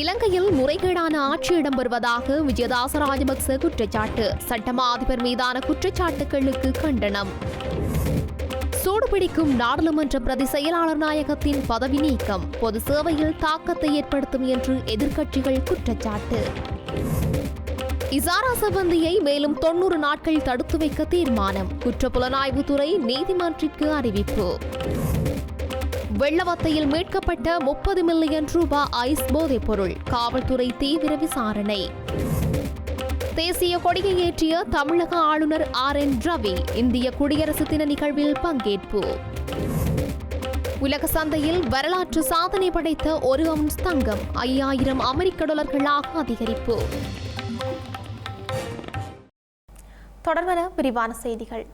இலங்கையில் முறைகேடான ஆட்சி இடம்பெறுவதாக விஜயதாச ராஜபக்ச குற்றச்சாட்டு. சட்டமா அதிபர் மீதான குற்றச்சாட்டுகளுக்கு கண்டனம். சூடுபிடிக்கும் நாடாளுமன்ற பிரதி செயலாளர் நாயகத்தின் பதவி நீக்கம். பொது சேவையில் தாக்கத்தை ஏற்படுத்தும் என்று எதிர்க்கட்சிகள் குற்றச்சாட்டு. இசாரா சம்பந்தியை மேலும் தொன்னூறு நாட்கள் தடுத்து வைக்க தீர்மானம். குற்றப்புலனாய்வுத்துறை நீதிமன்றிற்கு அறிவிப்பு. வெள்ளவத்தையில் மீட்கப்பட்ட முப்பது மில்லியன் ரூபாய் ஐஸ் போதைப் பொருள் காவல்துறை தீவிர விசாரணை. தேசிய கொடியை ஏற்றிய தமிழக ஆளுநர் ஆர் என் ரவி இந்திய குடியரசு தின நிகழ்வில் பங்கேற்பு. உலக சந்தையில் வரலாற்று சாதனை படைத்த ஒரு அவுன்ஸ் தங்கம் ஐயாயிரம் அமெரிக்க டாலர்களாக அதிகரிப்பு. தொடர்வன விரிவான செய்திகள்.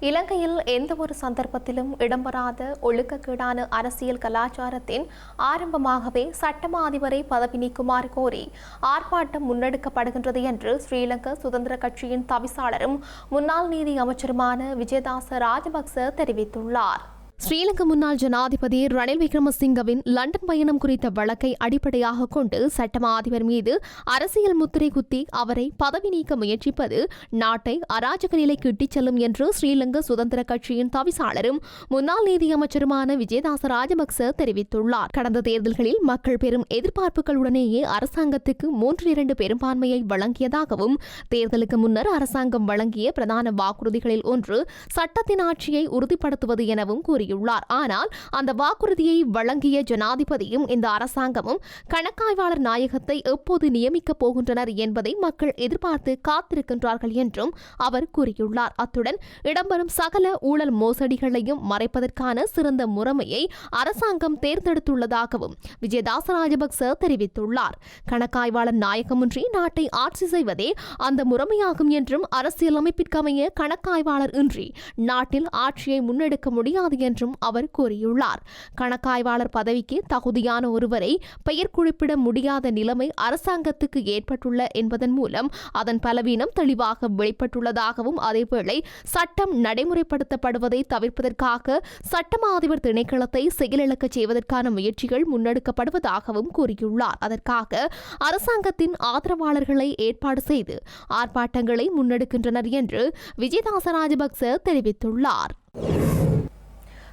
இலங்கையில் எந்த ஒரு சந்தர்ப்பத்திலும் இடம்பெறாத ஒழுக்கக்கேடான அரசியல் கலாச்சாரத்தின் ஆரம்பமாகவே சட்டமா அதிபரை பதவி நீக்குமாறு கோரி ஆர்ப்பாட்டம் முன்னெடுக்கப்படுகின்றது என்று ஸ்ரீலங்கா சுதந்திர கட்சியின் தவிசாளரும் முன்னாள் நீதி அமைச்சருமான விஜயதாச ராஜபக்ச தெரிவித்துள்ளார். ஸ்ரீலங்கா முன்னாள் ஜனாதிபதி ரணில் விக்ரமசிங்கவின் லண்டன் பயணம் குறித்த வழக்கை அடிப்படையாக கொண்டு சட்டமா அதிபர் மீது அரசியல் முத்திரை குத்தி அவரை பதவி நீக்க முயற்சிப்பது நாட்டை அராஜக நிலைக்கு இட்டிச் செல்லும் என்று ஸ்ரீலங்கா சுதந்திர கட்சியின் தவிசாளரும் முன்னாள் நீதியமைச்சருமான விஜயதாச ராஜபக்ச தெரிவித்துள்ளார். கடந்த தேர்தல்களில் மக்கள் பெரும் எதிர்பார்ப்புகளுடனேயே அரசாங்கத்துக்கு மூன்று இரண்டு பெரும்பான்மையை வழங்கியதாகவும் தேர்தலுக்கு முன்னர் அரசாங்கம் வழங்கிய பிரதான வாக்குறுதிகளில் ஒன்று சட்டத்தின் ஆட்சியை உறுதிப்படுத்துவது எனவும் கூறி கூறியுள்ளார். ஆனால் அந்த வாக்குறுதியை வழங்கிய ஜனாதிபதியும் இந்த அரசாங்கமும் கணக்காய்வாளர் நாயகத்தை எப்போது நியமிக்கப் போகின்றனர் என்பதை மக்கள் எதிர்பார்த்து காத்திருக்கின்றார்கள் என்றும் அவர் கூறியுள்ளார். அத்துடன் இடம்பெறும் சகல ஊழல் மோசடிகளையும் மறைப்பதற்கான சிறந்த முறைமையை அரசாங்கம் தேர்ந்தெடுத்துள்ளதாகவும் விஜயதாச ராஜபக்ச தெரிவித்துள்ளார். கணக்காய்வாளர் நாயகமின்றி நாட்டை ஆட்சி செய்வதே அந்த முறைமையாகும் என்றும் அரசியலமைப்பிற்கமைய கணக்காய்வாளர் இன்றி நாட்டில் ஆட்சியை முன்னெடுக்க முடியாது என்று என்றும் அவர் கூறியுள்ளார். கணக்காய்வாளர் பதவிக்கு தகுதியான ஒருவரை பெயர் குறிப்பிட முடியாத நிலைமை அரசாங்கத்துக்கு ஏற்பட்டுள்ள என்பதன் மூலம் அதன் பலவீனம் தெளிவாக வெளிப்பட்டுள்ளதாகவும் அதேவேளை சட்டம் நடைமுறைப்படுத்தப்படுவதை தவிர்ப்பதற்காக சட்டமா அதிபர் திணைக்களத்தை செயலிழக்கச் செய்வதற்கான முயற்சிகள் முன்னெடுக்கப்படுவதாகவும் கூறியுள்ளார். அதற்காக அரசாங்கத்தின் ஆதரவாளர்களை ஏற்பாடு செய்து ஆர்ப்பாட்டங்களை முன்னெடுக்கின்றனர் என்று விஜயதாச ராஜபக்ச தெரிவித்துள்ளார்.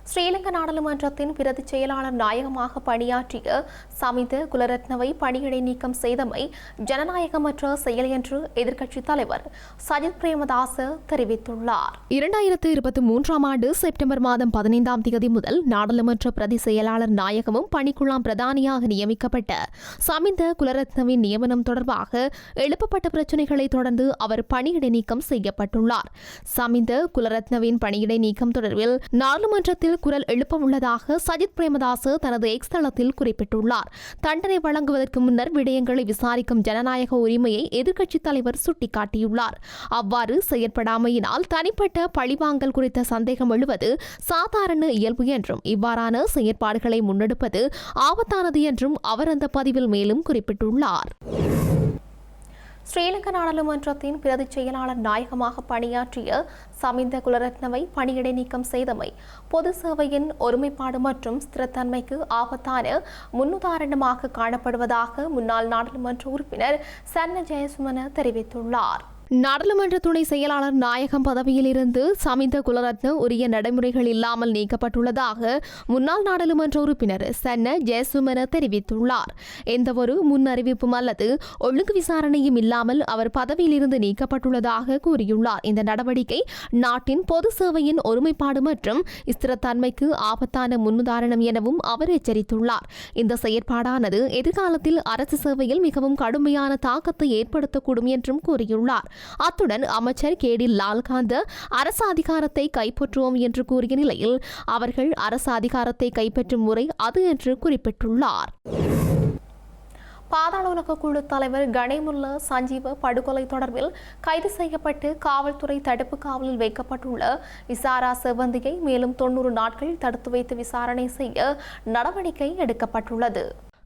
ஸ்ரீலங்கா நாடாளுமன்றத்தின் பிரதி செயலாளர் நாயகமாக பணியாற்றிய சமித குலரத்னவை பணியிடை நீக்கம் செய்தமை ஜனநாயகமற்ற செயல் என்று எதிர்க்கட்சித் தலைவர் சஜித் பிரேமதாச தெரிவித்துள்ளார். இரண்டாயிரத்து இருபத்தி மூன்றாம் ஆண்டு செப்டம்பர் மாதம் பதினைந்தாம் தேதி முதல் நாடாளுமன்ற பிரதி செயலாளர் நாயகமும் பணிக்குழாம் பிரதானியாக நியமிக்கப்பட்ட சமிந்த குலரத்னவின் நியமனம் தொடர்பாக எழுப்பப்பட்ட பிரச்சினைகளை தொடர்ந்து அவர் பணியிடை நீக்கம் செய்யப்பட்டுள்ளார். சமிந்த குலரத்னவின் பணியிடை நீக்கம் தொடர்பில் நாடாளுமன்றத்தில் குரல் எழுப்ப உள்ளதாக சஜித் பிரேமதாசு தனது எக்ஸ் தளத்தில் குறிப்பிட்டுள்ளார். தண்டனை வழங்குவதற்கு முன்னர் விடயங்களை விசாரிக்கும் ஜனநாயக உரிமையை எதிர்க்கட்சித் தலைவர் சுட்டிக்காட்டியுள்ளார். அவ்வாறு செயற்படாமையினால் தனிப்பட்ட பழிவாங்கல் குறித்த சந்தேகம் எழுவது சாதாரண இயல்பு என்றும் இவ்வாறான செயற்பாடுகளை முன்னெடுப்பது ஆபத்தானது என்றும் அவர் அந்த பதிவில் மேலும் குறிப்பிட்டுள்ளார். ஸ்ரீலங்கா நாடாளுமன்றத்தின் பிரதி செயலாளர் நாயகமாக பணியாற்றிய சமிந்த குலரத்னவை பணியிடை நீக்கம் செய்தமை பொது சேவையின் ஒருமைப்பாடு மற்றும் ஸ்திரத்தன்மைக்கு ஆபத்தான முன்னுதாரணமாக காணப்படுவதாக முன்னாள் நாடாளுமன்ற உறுப்பினர் சன்ன ஜெயசுமன தெரிவித்துள்ளார். நாடாளுமன்ற துணை செயலாளர் நாயகம் பதவியில் இருந்து சமிந்த குலரத்ன உரிய நடைமுறைகள் இல்லாமல் நீக்கப்பட்டுள்ளதாக முன்னாள் நாடாளுமன்ற உறுப்பினர் சன்ன ஜெயசுமன தெரிவித்துள்ளார். எந்தவொரு முன் அறிவிப்பும் அல்லது ஒழுங்கு விசாரணையும் இல்லாமல் அவர் பதவியிலிருந்து நீக்கப்பட்டுள்ளதாக கூறியுள்ளார். இந்த நடவடிக்கை நாட்டின் பொது சேவையின் ஒருமைப்பாடு மற்றும் ஸ்திரத்தன்மைக்கு ஆபத்தான முன்னுதாரணம் எனவும் அவர் எச்சரித்துள்ளார். இந்த செயற்பாடானது எதிர்காலத்தில் அரசு சேவையில் மிகவும் கடுமையான தாக்கத்தை ஏற்படுத்தக்கூடும் என்றும் கூறியுள்ளார். அத்துடன் அமைச்சர் கேடி லால்காந்த அரசு அதிகாரத்தை கைப்பற்றுவோம் என்று கூறிய நிலையில் அவர்கள் அரசு அதிகாரத்தை கைப்பற்றும் முறை அது என்று குறிப்பிட்டுள்ளார். பாதாள உலக குழு தலைவர் கணேமுல்ல சஞ்சீவ படுகொலை தொடர்பில் கைது செய்யப்பட்டு காவல்துறை தடுப்பு காவலில் வைக்கப்பட்டுள்ள இசாரா செவந்தியை மேலும் தொன்னூறு நாட்கள் தடுத்து வைத்து விசாரணை செய்ய நடவடிக்கை எடுக்கப்பட்டுள்ளது.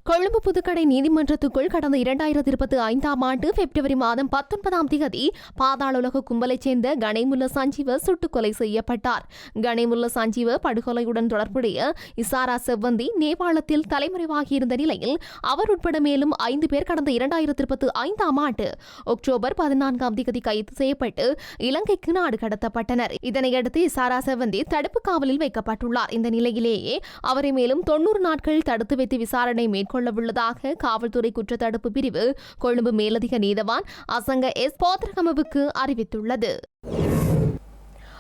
கொழும்பு புதுக்கடை நீதிமன்றத்துக்குள் கடந்த இரண்டாயிரத்தி இருபத்தி ஐந்தாம் ஆண்டு பிப்ரவரி மாதம் பத்தொன்பதாம் தேதி பாதாளுலக கும்பலைச் சேர்ந்த கணேமுல்ல சஞ்சீவ சுட்டுக் கொலை செய்யப்பட்டார். கணேமுல்ல சஞ்சீவ படுகொலையுடன் தொடர்புடைய இசாரா செவ்வந்தி நேபாளத்தில் தலைமறைவாகியிருந்த நிலையில் அவர் உட்பட மேலும் ஐந்து பேர் கடந்த இரண்டாயிரத்தி இருபத்தி ஐந்தாம் ஆண்டு அக்டோபர் பதினான்காம் தேதி கைது செய்யப்பட்டு இலங்கைக்கு நாடு கடத்தப்பட்டனர். இதனையடுத்து இசாரா செவ்வந்தி தடுப்பு காவலில் வைக்கப்பட்டுள்ளார். இந்த நிலையிலேயே அவரை மேலும் தொன்னூறு நாட்கள் தடுத்து வைத்து விசாரணை மேற்கொள்ளவுள்ளதாக காவல்துறை குற்றத்தடுப்பு பிரிவு கொழும்பு மேலதிக நீதவான் அசங்க எஸ். போத்ரகமவுக்கு அறிவித்துள்ளது.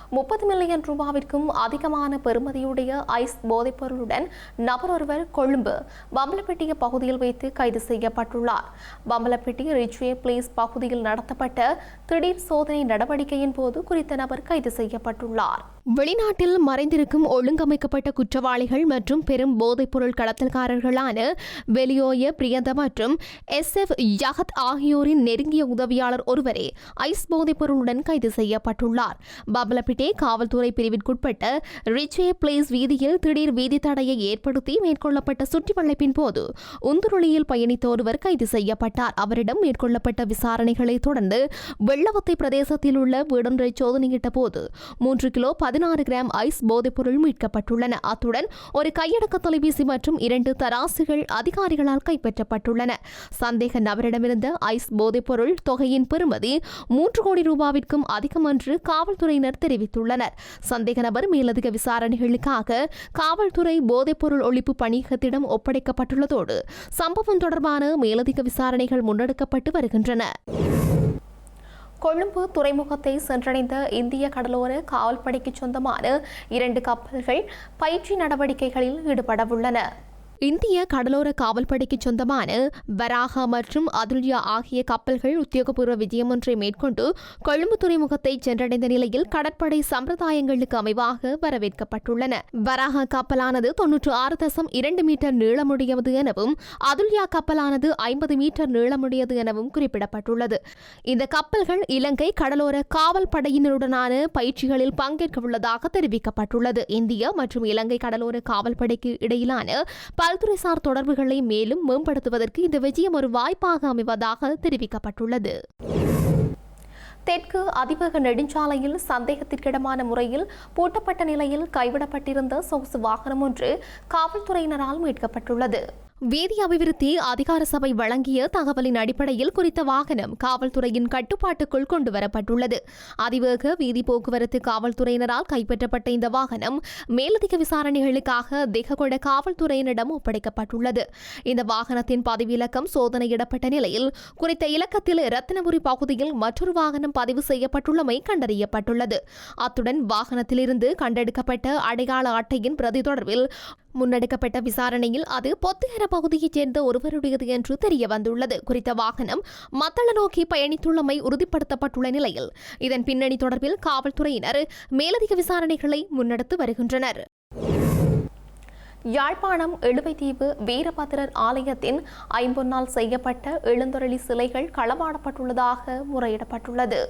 முப்பது மில்லியன் ரூபாவிற்கும் அதிகமான பெறுமதியுடைய ஐஸ் போதைப்பொருளுடன் நபர் ஒருவர் கொழும்பு பம்பலப்பட்டிய பகுதியில் வைத்து கைது செய்யப்பட்டுள்ளார். பம்பலப்பட்டி ரிச்வே பிளேஸ் பகுதியில் நடத்தப்பட்ட திடீர் சோதனை நடவடிக்கையின் போது குறித்த நபர் கைது செய்யப்பட்டுள்ளார். வெளிநாட்டில் மறைந்திருக்கும் ஒழுங்கமைக்கப்பட்ட குற்றவாளிகள் மற்றும் பெரும் போதைப்பொருள் கடத்தல்காரர்களான வெளியோய பிரியந்த மற்றும் எஸ் எஃப் யகத் ஆகியோரின் நெருங்கிய உதவியாளர் ஒருவரே ஐஸ் போதைப்பொருளுடன் கைது செய்யப்பட்டுள்ளார். பபலபிட்டே காவல்துறை பிரிவிற்குட்பட்ட ரிச்வே பிளேஸ் வீதியில் திடீர் வீதி தடையை ஏற்படுத்தி மேற்கொள்ளப்பட்ட சுற்றிவளைப்பின் போது உந்துருளியில் பயணித்த ஒருவர் கைது செய்யப்பட்டார். அவரிடம் மேற்கொள்ளப்பட்ட விசாரணைகளை தொடர்ந்து வெள்ளவத்தை பிரதேசத்தில் உள்ள வீடொன்றை சோதனையிட்ட போது மூன்று கிலோ பதினாறு கிராம் ஐஸ் போதைப்பொருள் மீட்கப்பட்டுள்ளன. அத்துடன் ஒரு கையடக்க தொலைபேசி மற்றும் இரண்டு தராசுகள் அதிகாரிகளால் கைப்பற்றப்பட்டுள்ளன. சந்தேக நபரிடமிருந்த ஐஸ் போதைப்பொருள் தொகையின் பெறுமதி மூன்று கோடி ரூபாவிற்கும் அதிகம் என்று காவல்துறையினர் தெரிவித்துள்ளனர். சந்தேக நபர் மேலதிக விசாரணைகளுக்காக காவல்துறை போதைப்பொருள் ஒழிப்பு பணியகத்திடம் ஒப்படைக்கப்பட்டுள்ளதோடு சம்பவம் தொடர்பான மேலதிக விசாரணைகள் முன்னெடுக்கப்பட்டு வருகின்றன. கொழும்பு துறைமுகத்தை சென்றடைந்த இந்திய கடலோர காவல்படைக்கு சொந்தமான இரண்டு கப்பல்கள் பயிற்சி நடவடிக்கைகளில் ஈடுபடவுள்ளன. இந்திய கடலோர காவல்படைக்கு சொந்தமான வராகா மற்றும் அதுல்யா ஆகிய கப்பல்கள் உத்தியோகபூர்வ விஜயம் ஒன்றை மேற்கொண்டு கொழும்பு துறைமுகத்தை சென்றடைந்த நிலையில் கடற்படை சம்பிரதாயங்களுக்கு அமைவாக வரவேற்கப்பட்டுள்ளன. வராகா கப்பலானது தொன்னூற்று ஆறு தசம் இரண்டு மீட்டர் நீளமுடையது எனவும் அதுல்யா கப்பலானது ஐம்பது மீட்டர் நீளமுடையது எனவும் குறிப்பிடப்பட்டுள்ளது. இந்த கப்பல்கள் இலங்கை கடலோர காவல் படையினருடனான பயிற்சிகளில் பங்கேற்க உள்ளதாக தெரிவிக்கப்பட்டுள்ளது. இந்திய மற்றும் இலங்கை கடலோர காவல்படைக்கு இடையிலான பல்துறைசார் தொடர்புகளை மேலும் மேம்படுத்துவதற்கு இந்த விஜயம் ஒரு வாய்ப்பாக அமைவதாக தெரிவிக்கப்பட்டுள்ளது. தெற்கு அதிவேக நெடுஞ்சாலையில் சந்தேகத்திற்கிடமான முறையில் பூட்டப்பட்ட நிலையில் கைவிடப்பட்டிருந்த சொகுசு வாகனம் ஒன்று காவல்துறையினரால் மீட்கப்பட்டுள்ளது. வீதி அபிவிருத்தி அதிகார சபை வழங்கிய தகவலின் அடிப்படையில் குறித்த வாகனம் காவல்துறையின் கட்டுப்பாட்டுக்குள் கொண்டு வரப்பட்டுள்ளது அதிவேக வீதி போக்குவரத்து காவல்துறையினரால் கைப்பற்றப்பட்ட இந்த வாகனம் மேலதிக விசாரணைகளுக்காக திககொட காவல்துறையினரிடம் ஒப்படைக்கப்பட்டுள்ளது. இந்த வாகனத்தின் பதிவிலக்கம் சோதனையிடப்பட்ட நிலையில் குறித்த இலக்கத்தில் ரத்தினபுரி பகுதியில் மற்றொரு வாகனம் பதிவு செய்யப்பட்டுள்ளமை கண்டறியப்பட்டுள்ளது. அத்துடன் வாகனத்திலிருந்து கண்டெடுக்கப்பட்ட அடையாள அட்டையின் பிரதி தொடர்பில் முன்னெடுக்கப்பட்ட விசாரணையில் அது பொத்துகர பகுதியைச் சேர்ந்த ஒருவருடையது என்று தெரிய வந்துள்ளது குறித்த வாகனம் மத்தள நோக்கி பயணித்துள்ளமை உறுதிப்படுத்தப்பட்டுள்ள நிலையில் இதன் பின்னணி தொடர்பில் காவல்துறையினர் மேலதிக விசாரணைகளை முன்னெடுத்து வருகின்றனர். யாழ்ப்பாணம் எழுவைத்தீவு வீரபத்திரர் ஆலயத்தின் ஐம்பொன்னால் செய்யப்பட்ட எழுந்தொரளி சிலைகள் களவாடப்பட்டுள்ளதாக முறையிடப்பட்டுள்ளது.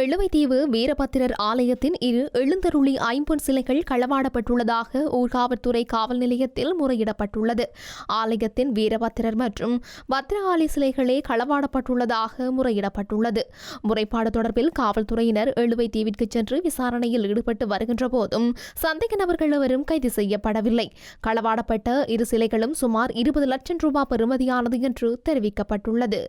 எழுவைத்தீவு வீரபத்திரர் ஆலயத்தின் இரு எழுந்தருளி ஐம்பொன் சிலைகள் களவாடப்பட்டுள்ளதாக ஊர்காவல்துறை காவல் நிலையத்தில் முறையிடப்பட்டுள்ளது. ஆலயத்தின் வீரபத்திரர் மற்றும் பத்திரகாளி சிலைகளே களவாடப்பட்டுள்ளதாக முறையிடப்பட்டுள்ளது. முறைப்பாடு தொடர்பில் காவல்துறையினர் எழுவைத்தீவிற்கு சென்று விசாரணையில் ஈடுபட்டு வருகின்ற போதும் சந்தேக நபர்கள் எவரும் கைது செய்யப்படவில்லை. களவாடப்பட்ட இரு சிலைகளும் சுமார் இருபது லட்சம் ரூபாய் பெறுமதியானது என்று தெரிவிக்கப்பட்டுள்ளது.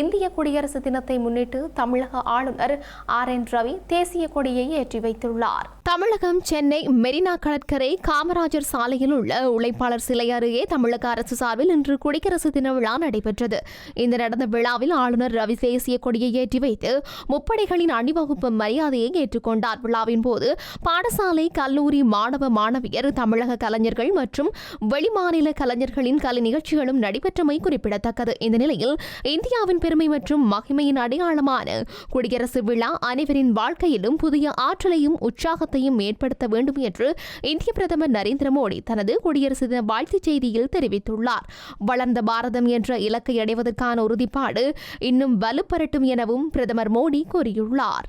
இந்திய குடியரசு தினத்தை முன்னிட்டு தமிழக ஆளுநர் ஆர் என் ரவி தேசிய கொடியை ஏற்றி வைத்துள்ளார். தமிழகம் சென்னை மெரினா கடற்கரை காமராஜர் சாலையில் உள்ள உழைப்பாளர் சிலை அருகே தமிழக அரசு சார்பில் இன்று குடியரசு தின விழா நடைபெற்றது. இந்த நடந்த விழாவில் ஆளுநர் ரவி தேசிய கொடியை ஏற்றி வைத்து முப்படைகளின் அணிவகுப்பு மரியாதையை ஏற்றுக்கொண்டார். விழாவின் போது பாடசாலை கல்லூரி மாணவ மாணவியர் தமிழக கலைஞர்கள் மற்றும் வெளிமாநில கலைஞர்களின் கலை நிகழ்ச்சிகளும் நடைபெற்றமை குறிப்பிடத்தக்கது. இந்த நிலையில் இந்தியாவின் பெருமை மற்றும் மகிமையின் அடையாளமான குடியரசு விழா அனைவரின் வாழ்க்கையிலும் புதிய ஆற்றலையும் உற்சாகத்தையும் ஏற்படுத்த வேண்டும் என்று இந்திய பிரதமர் நரேந்திர மோடி தனது குடியரசு தின வாழ்த்துச் செய்தியில் தெரிவித்துள்ளார். வளர்ந்த பாரதம் என்ற இலக்கை அடைவதற்கான உறுதிப்பாடு இன்னும் வலுப்பெறட்டும் எனவும் பிரதமர் மோடி கூறியுள்ளார்.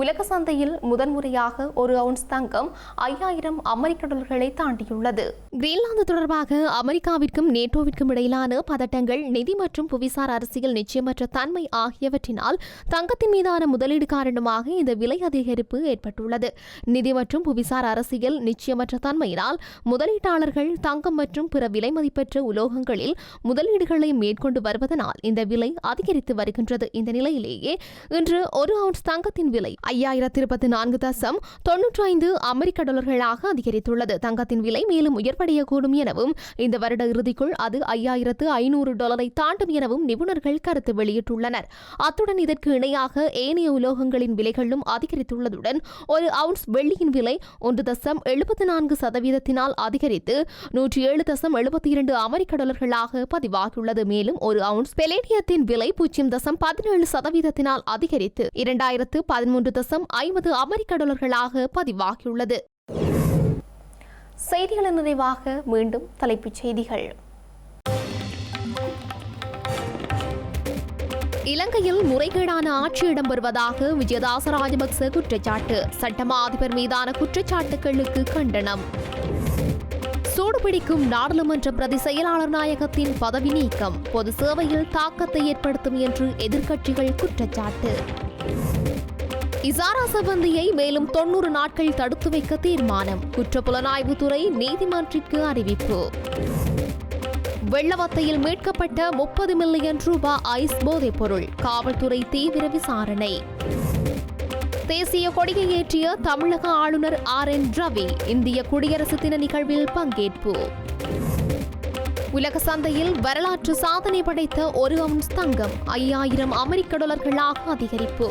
உலக சந்தையில் முதன்முறையாக ஒரு அவுன்ஸ் தங்கம் ஐயாயிரம் அமெரிக்க டாலர்களை தாண்டியுள்ளது. கிரீன்லாந்து தொடர்பாக அமெரிக்காவிற்கும் நேட்டோவிற்கும் இடையிலான பதட்டங்கள் நிதி மற்றும் புவிசார் அரசியல் நிச்சயமற்ற தன்மை ஆகியவற்றினால் தங்கத்தின் மீதான முதலீடு காரணமாக இந்த விலை அதிகரிப்பு ஏற்பட்டுள்ளது. நிதி மற்றும் புவிசார் அரசியல் நிச்சயமற்ற தன்மையினால் முதலீட்டாளர்கள் தங்கம் மற்றும் பிற விலைமதிப்பெற்ற உலோகங்களில் முதலீடுகளை மேற்கொண்டு வருவதனால் இந்த விலை அதிகரித்து வருகின்றது. இந்த நிலையிலேயே இன்று ஒரு அவுன்ஸ் தங்கத்தின் விலை ஐயாயிரத்தி இருபத்தி நான்கு தசம் தொன்னூற்றி ஐந்து அமெரிக்க டாலர்களாக அதிகரித்துள்ளது. தங்கத்தின் விலை மேலும் உயர்வடையக்கூடும் எனவும் இந்த வருட இறுதிக்குள் அது ஐயாயிரத்து ஐநூறு டாலரை தாண்டும் எனவும் நிபுணர்கள் கருத்து வெளியிட்டுள்ளனர். அத்துடன் இதற்கு இணையாக ஏனைய உலோகங்களின் விலைகளும் அதிகரித்துள்ளதுடன் ஒரு அவுன்ஸ் வெள்ளியின் விலை ஒன்று தசம் எழுபத்தி நான்கு சதவீதத்தினால் அதிகரித்து நூற்றி ஏழு தசம் எழுபத்தி இரண்டு அமெரிக்க டாலர்களாக பதிவாகியுள்ளது. மேலும் ஒரு அவுன்ஸ் பெலேடியத்தின் விலை பூஜ்ஜியம் தசம் பதினேழு சதவீதத்தினால் அதிகரித்து இரண்டாயிரத்து பதிமூன்று தசம் ஐம்பது அமெரிக்க டாலர்களாக பதிவாகியுள்ளது. செய்திகளின் நிறைவாக மீண்டும் தலைப்புச் செய்திகள். இலங்கையில் முறைகேடான ஆட்சி இடம்பெறுவதாக விஜயதாச ராஜபக்ச குற்றச்சாட்டு. சட்டமா அதிபர் மீதான குற்றச்சாட்டுகளுக்கு கண்டனம். சூடுபிடிக்கும் நாடாளுமன்ற பிரதி செயலாளர் நாயகத்தின் பதவி நீக்கம். பொது சேவையில் தாக்கத்தை ஏற்படுத்தும் என்று எதிர்க்கட்சிகள் குற்றச்சாட்டு. இசாரா சம்பந்தியை மேலும் தொன்னூறு நாட்கள் தடுத்து வைக்க தீர்மானம். குற்றப்புலனாய்வுத்துறை நீதிமன்றிற்கு அறிவிப்பு. வெள்ளவத்தையில் மீட்கப்பட்ட முப்பது மில்லியன் ரூபாய் ஐஸ் போதைப் பொருள் காவல்துறை தீவிர விசாரணை. தேசிய கொடியை ஏற்றிய தமிழக ஆளுநர் ஆர் என் ரவி இந்திய குடியரசு தின நிகழ்வில் பங்கேற்பு. உலக சந்தையில் வரலாற்று சாதனை படைத்த ஒரு அவுன்ஸ் தங்கம் ஐயாயிரம் அமெரிக்க டாலர்களாக அதிகரிப்பு.